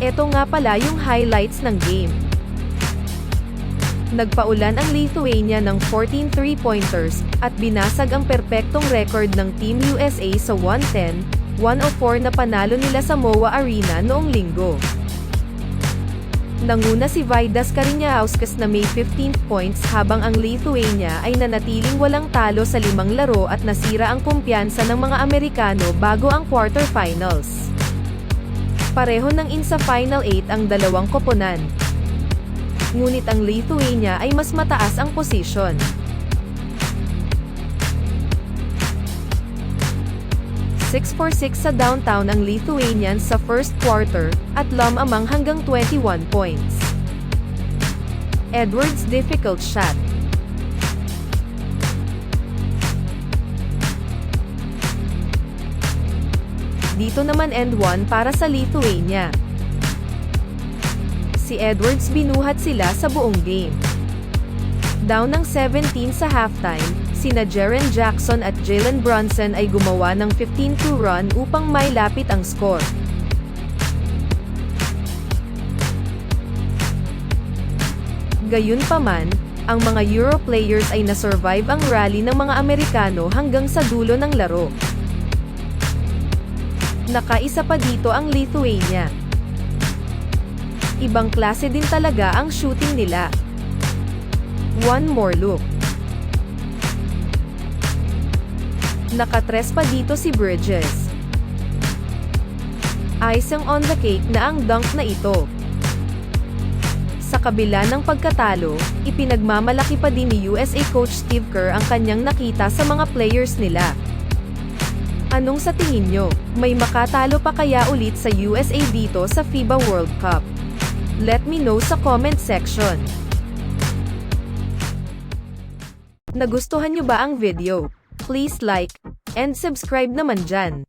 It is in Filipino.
Eto nga pala yung highlights ng game. Nagpaulan ang Lithuania ng 14 three-pointers, at binasag ang perpektong record ng Team USA sa 110-104 na panalo nila sa MOA Arena noong linggo. Nanguna si Vidas Karinyauskas na may 15 points habang ang Lithuania ay nanatiling walang talo sa limang laro at nasira ang kumpiyansa ng mga Amerikano bago ang quarterfinals. Pareho ng in sa Final 8 ang dalawang koponan. Ngunit ang Lithuania ay mas mataas ang posisyon. Six for 6 sa downtown ang Lithuanians sa first quarter, at lumamang hanggang 21 points. Edwards' difficult shot. Dito naman end 1 para sa Lithuania. Si Edwards binuhat sila sa buong game. Down ng 17 sa halftime, sina Jaren Jackson at Jalen Brunson ay gumawa ng 15-2 run upang may lapit ang score. Gayunpaman, ang mga Euro players ay nasurvive ang rally ng mga Amerikano hanggang sa dulo ng laro. Nakaisa pa dito ang Lithuania. Ibang klase din talaga ang shooting nila. One more look. Nakatres pa dito si Bridges. Icing on the cake na ang dunk na ito. Sa kabila ng pagkatalo, ipinagmamalaki pa din ni USA coach Steve Kerr ang kanyang nakita sa mga players nila. Anong sa tingin nyo? May makatalo pa kaya ulit sa USA dito sa FIBA World Cup? Let me know sa comment section. Nagustuhan nyo ba ang video? Please like and subscribe naman dyan.